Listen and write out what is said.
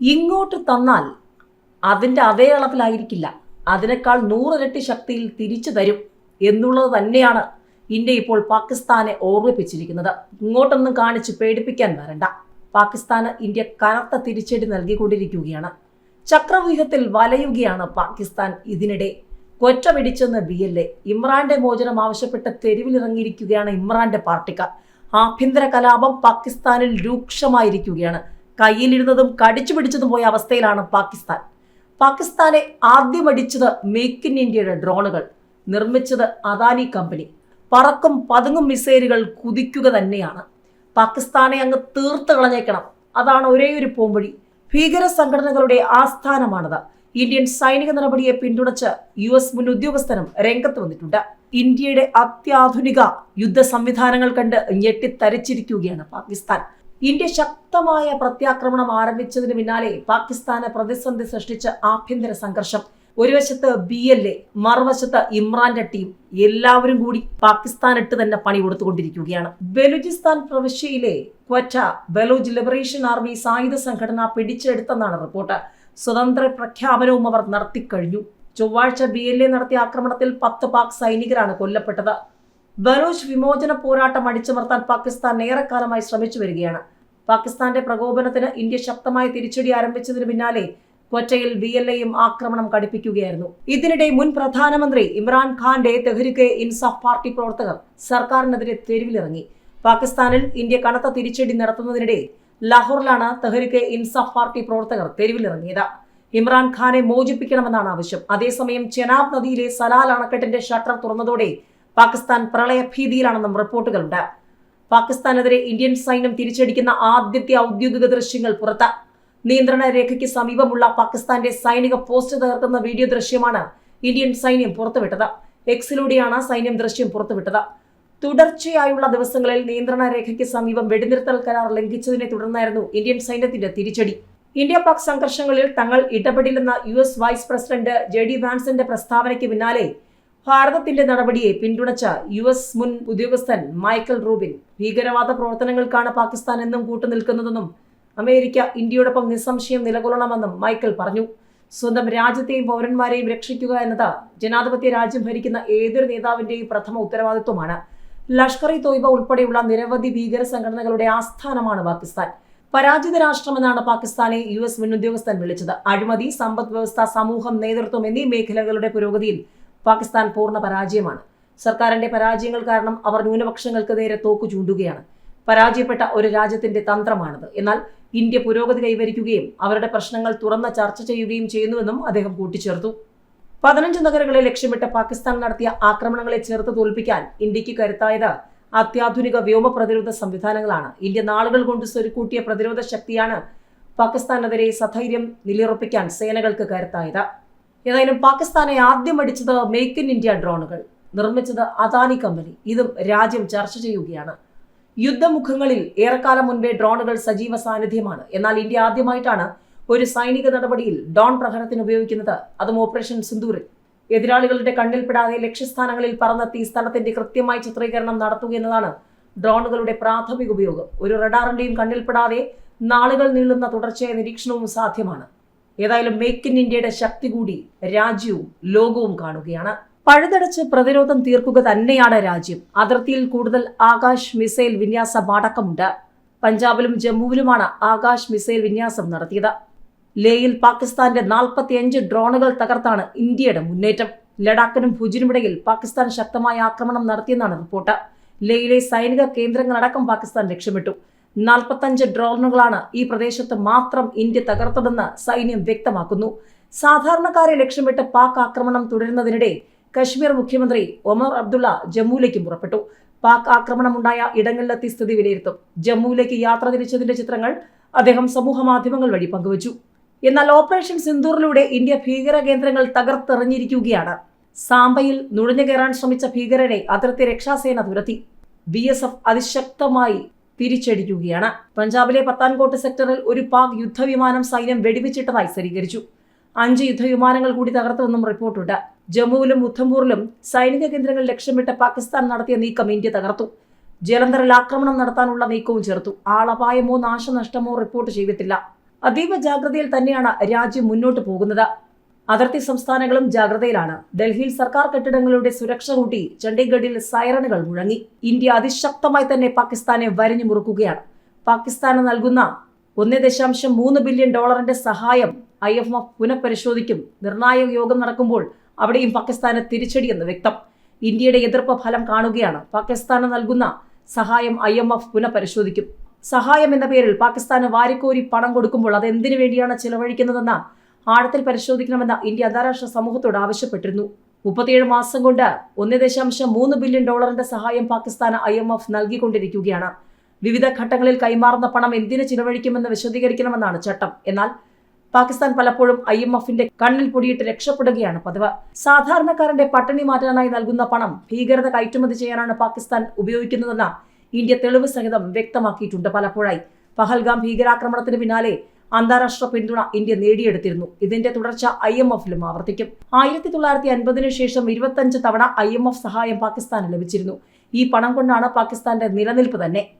ഇങ്ങോട്ട് തന്നാൽ അതിന്റെ അതേ അളവിലായിരിക്കില്ല അതിനേക്കാൾ നൂറിരട്ടി ശക്തിയിൽ തിരിച്ചു തരും എന്നുള്ളത് തന്നെയാണ് ഇന്ത്യ ഇപ്പോൾ പാകിസ്ഥാനെ ഓർമ്മിപ്പിച്ചിരിക്കുന്നത്. ഇങ്ങോട്ടൊന്നും കാണിച്ച് പേടിപ്പിക്കാൻ വരണ്ട. പാകിസ്ഥാന് ഇന്ത്യ കനത്ത തിരിച്ചടി നൽകിക്കൊണ്ടിരിക്കുകയാണ്. ചക്രവ്യൂഹത്തിൽ വലയുകയാണ് പാകിസ്ഥാൻ. ഇതിനിടെ കൊറ്റ പിടിച്ചെന്ന് ബി എൽ എ ഇമ്രാന്റെ മോചനം ആവശ്യപ്പെട്ട് തെരുവിലിറങ്ങിയിരിക്കുകയാണ് ഇമ്രാന്റെ പാർട്ടിക്കാർ. ആഭ്യന്തര കലാപം പാകിസ്ഥാനിൽ രൂക്ഷമായിരിക്കുകയാണ്. കയ്യിലിരുന്നതും കടിച്ചു പിടിച്ചതും പോയ അവസ്ഥയിലാണ് പാകിസ്ഥാൻ. പാകിസ്ഥാനെ ആദ്യം അടിച്ചത് മേക്ക് ഇൻ ഇന്ത്യയുടെ ഡ്രോണുകൾ നിർമ്മിച്ചത് അദാനി കമ്പനി. പറക്കും പതുങ്ങും മിസൈലുകൾ കുതിക്കുക തന്നെയാണ്. പാകിസ്ഥാനെ അങ്ങ് തീർത്ത് കളഞ്ഞേക്കണം. അതാണ് ഒരേ ഒരു പോംവഴി. ഭീകര സംഘടനകളുടെ ആസ്ഥാനമാണത്. ഇന്ത്യൻ സൈനിക നടപടിയെ പിന്തുണച്ച് യു എസ് മുൻ ഉദ്യോഗസ്ഥനും രംഗത്ത് വന്നിട്ടുണ്ട്. ഇന്ത്യയുടെ അത്യാധുനിക യുദ്ധ സംവിധാനങ്ങൾ കണ്ട് ഞെട്ടിത്തരിച്ചിരിക്കുകയാണ് പാകിസ്ഥാൻ. ഇന്ത്യ ശക്തമായ പ്രത്യാക്രമണം ആരംഭിച്ചതിന് പിന്നാലെ പാകിസ്ഥാന് പ്രതിസന്ധി സൃഷ്ടിച്ച ആഭ്യന്തര സംഘർഷം. ഒരു വശത്ത് ബി എൽ എ മറുവശത്ത് ഇമ്രാന്റെ ടീം എല്ലാവരും കൂടി പാകിസ്ഥാൻ ഇട്ട് തന്നെ പണി കൊടുത്തുകൊണ്ടിരിക്കുകയാണ്. ബലൂചിസ്ഥാൻ പ്രവിശ്യയിലെ ക്വറ്റ ബലൂജ് ലിബറേഷൻ ആർമി സായുധ സംഘടന പിടിച്ചെടുത്തെന്നാണ് റിപ്പോർട്ട്. സ്വതന്ത്ര പ്രഖ്യാപനവും അവർ നടത്തിക്കഴിഞ്ഞു. ചൊവ്വാഴ്ച ബി എൽ എ നടത്തിയ ആക്രമണത്തിൽ പത്ത് പാക് സൈനികരാണ് കൊല്ലപ്പെട്ടത്. ബലൂച്ച് വിമോചന പോരാട്ടം അടിച്ചമർത്താൻ പാകിസ്ഥാൻ ഏറെക്കാലമായി ശ്രമിച്ചു വരികയാണ്. പാകിസ്ഥാന്റെ പ്രകോപനത്തിന് ഇന്ത്യ ശക്തമായ തിരിച്ചടി ആരംഭിച്ചതിന് പിന്നാലെ ക്വറ്റയിൽ വി എൽ എയും ആക്രമണം കടുപ്പിക്കുകയായിരുന്നു. ഇതിനിടെ മുൻ പ്രധാനമന്ത്രി ഇമ്രാൻഖാന്റെ തെഹ്രിക്കെ ഇൻസാഫ് പാർട്ടി പ്രവർത്തകർ സർക്കാരിനെതിരെ തെരുവിലിറങ്ങി. പാകിസ്ഥാനിൽ ഇന്ത്യ കനത്ത തിരിച്ചടി നടത്തുന്നതിനിടെ ലാഹോറിലാണ് തെഹ്രിക്കെ ഇൻസാഫ് പാർട്ടി പ്രവർത്തകർ തെരുവിലിറങ്ങിയത്. ഇമ്രാൻഖാനെ മോചിപ്പിക്കണമെന്നാണ് ആവശ്യം. അതേസമയം ചെനാബ് നദിയിലെ സലാൽ അണക്കെട്ടിന്റെ ഷട്ടർ തുറന്നതോടെ പാകിസ്ഥാൻ പ്രളയഭീതിയിലാണെന്നും റിപ്പോർട്ടുകളുണ്ട്. പാകിസ്ഥാനെതിരെ ഇന്ത്യൻ സൈന്യം തിരിച്ചടിക്കുന്ന ആദ്യത്തെ ഔദ്യോഗിക ദൃശ്യങ്ങൾ പുറത്ത്. നിയന്ത്രണ രേഖയ്ക്ക് സമീപമുള്ള പാകിസ്ഥാന്റെ സൈനിക പോസ്റ്റ് തകർക്കുന്ന വീഡിയോ ദൃശ്യമാണ് ഇന്ത്യൻ സൈന്യം പുറത്തുവിട്ടത്. എക്സിലൂടെയാണ് സൈന്യം ദൃശ്യം പുറത്തുവിട്ടത്. തുടർച്ചയായുള്ള ദിവസങ്ങളിൽ നിയന്ത്രണ രേഖയ്ക്ക് സമീപം വെടിനിർത്തൽ കരാർ ലംഘിച്ചതിനെ തുടർന്നായിരുന്നു ഇന്ത്യൻ സൈന്യത്തിന്റെ തിരിച്ചടി. ഇന്ത്യ പാക് സംഘർഷങ്ങളിൽ തങ്ങൾ ഇടപെടില്ലെന്ന U S vice president J D വാൻസിന്റെ പ്രസ്താവനയ്ക്ക് പിന്നാലെ ഭാരതത്തിന്റെ നടപടിയെ പിന്തുണച്ച യു എസ് മുൻ ഉദ്യോഗസ്ഥൻ മൈക്കൽ റൂബിൻ ഭീകരവാദ പ്രവർത്തനങ്ങൾക്കാണ് പാകിസ്ഥാൻ എന്നും കൂട്ടുനിൽക്കുന്നതെന്നും അമേരിക്ക ഇന്ത്യയോടൊപ്പം നിസ്സംശയം നിലകൊള്ളണമെന്നും മൈക്കൽ പറഞ്ഞു. സ്വന്തം രാജ്യത്തെയും പൗരന്മാരെയും രക്ഷിക്കുക എന്നത് ജനാധിപത്യ രാജ്യം ഭരിക്കുന്ന ഏതൊരു നേതാവിന്റെയും പ്രഥമ ഉത്തരവാദിത്വമാണ്. ലഷ്കർ ഇ തോയ്ബ ഉൾപ്പെടെയുള്ള നിരവധി ഭീകര സംഘടനകളുടെ ആസ്ഥാനമാണ് പാകിസ്ഥാൻ. പരാജിത രാഷ്ട്രമെന്നാണ് പാകിസ്ഥാനെ യു എസ് മുൻ ഉദ്യോഗസ്ഥൻ വിളിച്ചത്. അഴിമതി സമ്പദ് വ്യവസ്ഥ സമൂഹം നേതൃത്വം എന്നീ മേഖലകളുടെ പുരോഗതിയിൽ പാകിസ്ഥാൻ പൂർണ പരാജയമാണ്. സർക്കാരിന്റെ പരാജയങ്ങൾ കാരണം അവർ ന്യൂനപക്ഷങ്ങൾക്ക് നേരെ തോക്കു ചൂണ്ടുകയാണ്. പരാജയപ്പെട്ട ഒരു രാജ്യത്തിന്റെ തന്ത്രമാണത്. എന്നാൽ ഇന്ത്യ പുരോഗതി കൈവരിക്കുകയും അവരുടെ പ്രശ്നങ്ങൾ തുറന്ന ചർച്ച ചെയ്യുകയും ചെയ്യുന്നുവെന്നും അദ്ദേഹം കൂട്ടിച്ചേർത്തു. പതിനഞ്ച് നഗരങ്ങളെ ലക്ഷ്യമിട്ട് പാകിസ്ഥാൻ നടത്തിയ ആക്രമണങ്ങളെ ചേർത്ത് തോൽപ്പിക്കാൻ ഇന്ത്യയ്ക്ക് കരുത്തായത് അത്യാധുനിക വ്യോമ പ്രതിരോധ സംവിധാനങ്ങളാണ്. ഇന്ത്യ നാളുകൾ കൊണ്ട് സ്വരുക്കൂട്ടിയ പ്രതിരോധ ശക്തിയാണ് പാകിസ്ഥാനെതിരെ സധൈര്യം നിലയുറപ്പിക്കാൻ സേനകൾക്ക് കരുത്തായത്. ഏതായാലും പാകിസ്ഥാനെ ആദ്യം അടിച്ചത് മേക്ക് ഇൻ ഇന്ത്യ ഡ്രോണുകൾ നിർമ്മിച്ചത് അദാനി കമ്പനി ഇതും രാജ്യം ചർച്ച ചെയ്യുകയാണ്. യുദ്ധമുഖങ്ങളിൽ ഏറെക്കാലം മുൻപേ ഡ്രോണുകൾ സജീവ സാന്നിധ്യമാണ്. എന്നാൽ ഇന്ത്യ ആദ്യമായിട്ടാണ് ഒരു സൈനിക നടപടിയിൽ ഡോൺ പ്രഹരത്തിന് ഉപയോഗിക്കുന്നത്. അതും ഓപ്പറേഷൻ സിന്ദൂറിൽ എതിരാളികളുടെ കണ്ണിൽപ്പെടാതെ ലക്ഷ്യസ്ഥാനങ്ങളിൽ പറന്നെത്തി സ്ഥലത്തിന്റെ കൃത്യമായ ചിത്രീകരണം നടത്തുക എന്നതാണ് ഡ്രോണുകളുടെ പ്രാഥമിക ഉപയോഗം. ഒരു റഡാറിന്റെയും കണ്ണിൽപ്പെടാതെ നാളുകൾ നീളുന്ന തുടർച്ചയായ നിരീക്ഷണവും സാധ്യമാണ്. ഏതായാലും മേക്ക് ഇൻ ഇന്ത്യയുടെ ശക്തി കൂടി രാജ്യവും ലോകവും കാണുകയാണ്. പഴുതടച്ച് പ്രതിരോധം തീർക്കുക തന്നെയാണ് രാജ്യം. അതിർത്തിയിൽ കൂടുതൽ ആകാശ് മിസൈൽ വിന്യാസം അടക്കമുണ്ട് പഞ്ചാബിലും ജമ്മുവിലുമാണ് ആകാശ് മിസൈൽ വിന്യാസം നടത്തിയത്. ലേയിൽ പാകിസ്ഥാന്റെ നാൽപ്പത്തിയഞ്ച് ഡ്രോണുകൾ തകർത്താണ് ഇന്ത്യയുടെ മുന്നേറ്റം. ലഡാക്കിനും ഭുജിനുമിടയിൽ പാകിസ്ഥാൻ ശക്തമായ ആക്രമണം നടത്തിയെന്നാണ് റിപ്പോർട്ട്. ലേയിലെ സൈനിക കേന്ദ്രങ്ങളടക്കം പാകിസ്ഥാൻ ലക്ഷ്യമിട്ടു. നാൽപ്പത്തഞ്ച് ഡ്രോണുകളാണ് ഈ പ്രദേശത്ത് മാത്രം ഇന്ത്യ തകർത്തതെന്ന് സൈന്യം വ്യക്തമാക്കുന്നു. സാധാരണക്കാരെ ലക്ഷ്യമിട്ട് പാക് ആക്രമണം തുടരുന്നതിനിടെ കശ്മീർ മുഖ്യമന്ത്രി ഒമർ അബ്ദുള്ള ജമ്മുവിലേക്ക് പുറപ്പെട്ടു. പാക് ആക്രമണമുണ്ടായ ഇടങ്ങളിലെത്തി സ്ഥിതി വിലയിരുത്തും. ജമ്മുവിലേക്ക് യാത്ര തിരിച്ചതിന്റെ ചിത്രങ്ങൾ അദ്ദേഹം സമൂഹ മാധ്യമങ്ങൾ വഴി പങ്കുവച്ചു. എന്നാൽ ഓപ്പറേഷൻ സിന്ദൂറിലൂടെ ഇന്ത്യ ഭീകര കേന്ദ്രങ്ങൾ തകർത്തെറിഞ്ഞിരിക്കുകയാണ്. സാമ്പയിൽ നുഴഞ്ഞു കയറാൻ ശ്രമിച്ച ഭീകരരെ അതിർത്തി രക്ഷാസേന തുരത്തി. ബി എസ് എഫ് അതിശക്തമായി തിരിച്ചടിക്കുകയാണ്. പഞ്ചാബിലെ പത്താൻകോട്ട് സെക്ടറിൽ ഒരു പാക് യുദ്ധവിമാനം സൈന്യം വെടിവെച്ചിട്ടതായി സ്ഥിരീകരിച്ചു. അഞ്ച് യുദ്ധവിമാനങ്ങൾ കൂടി തകർത്തുവെന്നും റിപ്പോർട്ടുണ്ട്. ജമ്മുവിലും ഉദ്ധംപൂറിലും സൈനിക കേന്ദ്രങ്ങൾ ലക്ഷ്യമിട്ട് പാകിസ്ഥാൻ നടത്തിയ നീക്കം ഇന്ത്യ തകർത്തു. ജലന്ധറിൽ ആക്രമണം നടത്താനുള്ള നീക്കവും ചേർത്തു ആളപായമോ നാശനഷ്ടമോ റിപ്പോർട്ട് ചെയ്തിട്ടില്ല. അതീവ ജാഗ്രതയിൽ തന്നെയാണ് രാജ്യം മുന്നോട്ട് പോകുന്നത്. അതിർത്തി സംസ്ഥാനങ്ങളും ജാഗ്രതയിലാണ്. ഡൽഹിയിൽ സർക്കാർ കെട്ടിടങ്ങളുടെ സുരക്ഷ കൂട്ടി ചണ്ഡീഗഡിൽ സൈറണുകൾ മുഴങ്ങി. ഇന്ത്യ അതിശക്തമായി തന്നെ പാകിസ്ഥാനെ വരിഞ്ഞു മുറുക്കുകയാണ്. പാകിസ്ഥാന് നൽകുന്ന ഒന്ന് ദശാംശം മൂന്ന് ബില്യൺ ഡോളറിന്റെ സഹായം ഐ എഫ് എഫ് പുനഃപരിശോധിക്കും. നിർണായക യോഗം നടക്കുമ്പോൾ അവിടെയും പാകിസ്ഥാന് തിരിച്ചടിയെന്ന് വ്യക്തം. ഇന്ത്യയുടെ എതിർപ്പ് ഫലം കാണുകയാണ്. പാകിസ്ഥാന് നൽകുന്ന സഹായം ഐ എം എഫ് പുനഃപരിശോധിക്കും. സഹായം എന്ന പേരിൽ പാകിസ്ഥാന് വാരിക്കോരി പണം കൊടുക്കുമ്പോൾ അത് എന്തിനു വേണ്ടിയാണ് ചെലവഴിക്കുന്നതെന്ന ആഴത്തിൽ പരിശോധിക്കണമെന്ന ഇന്ത്യ അന്താരാഷ്ട്ര സമൂഹത്തോട് ആവശ്യപ്പെട്ടിരുന്നു. മുപ്പത്തിയേഴ് മാസം കൊണ്ട് ഒന്ന് ദശാംശം മൂന്ന് ബില്യൺ ഡോളറിന്റെ സഹായം പാകിസ്ഥാന് ഐ എം എഫ് നൽകിക്കൊണ്ടിരിക്കുകയാണ്. വിവിധ ഘട്ടങ്ങളിൽ കൈമാറുന്ന പണം എന്തിനു ചിലവഴിക്കുമെന്ന് വിശദീകരിക്കണമെന്നാണ് ചട്ടം. എന്നാൽ പാകിസ്ഥാൻ പലപ്പോഴും ഐ എം എഫിന്റെ കണ്ണിൽ പൊടിയിട്ട് രക്ഷപ്പെടുകയാണ് പതിവ്. സാധാരണക്കാരന്റെ പട്ടിണി മാറ്റാനായി നൽകുന്ന പണം ഭീകരത കയറ്റുമതി ചെയ്യാനാണ് പാകിസ്ഥാൻ ഉപയോഗിക്കുന്നതെന്ന് ഇന്ത്യ തെളിവ് സഹിതം വ്യക്തമാക്കിയിട്ടുണ്ട് പലപ്പോഴായി. പഹൽഗാം ഭീകരാക്രമണത്തിന് പിന്നാലെ അന്താരാഷ്ട്ര പിന്തുണ ഇന്ത്യ നേടിയെടുത്തിരുന്നു. ഇതിന്റെ തുടർച്ച ഐ എം എഫിലും ആവർത്തിക്കും. ആയിരത്തി തൊള്ളായിരത്തി അൻപതിനു ശേഷം ഇരുപത്തഞ്ച് തവണ ഐ എം എഫ് സഹായം പാകിസ്ഥാന് ലഭിച്ചിരുന്നു. ഈ പണം കൊണ്ടാണ് പാകിസ്ഥാന്റെ നിലനിൽപ്പ് തന്നെ